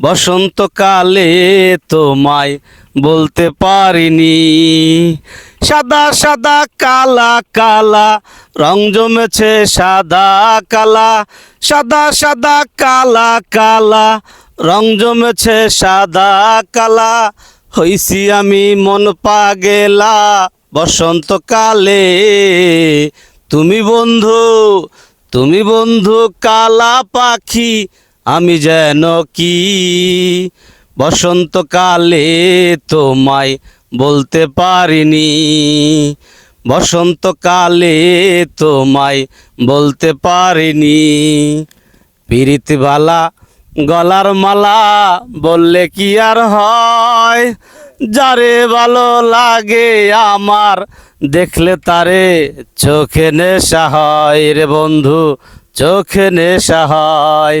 বসন্তকালে তোমায় বলতে পারিনি। সাদা সাদা, কালা কালা, রং জমেছে সাদা, কালা। সাদা সাদা, কালা কালা, রং জমেছে সাদা, কালা। হইছি আমি মন পাগেলা, বসন্তকালে। তুমি বন্ধু তুমি বন্ধু কালা পাখি আমি যেন কি বসন্তকালে তোমায় বলতে পারিনি। বসন্তকালে তোমায় বলতে পারিনি। পিরিতবালা গলার মালা বললে কি আর হয়? যারে ভালো লাগে আমার, দেখলে তারে চোখে নেশা হয় রে বন্ধু, চোখে নেশা হয়।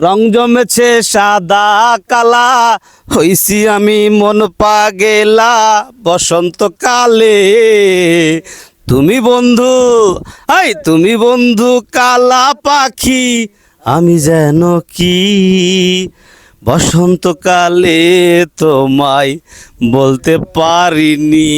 রং জমেছে সাদা কালা, হইছি আমি মন পাগেলা, বসন্তকালে। তুমি বন্ধু আই তুমি বন্ধু কালা পাখি, আমি যেন কি? বসন্তকালে তোমায় বলতে পারিনি।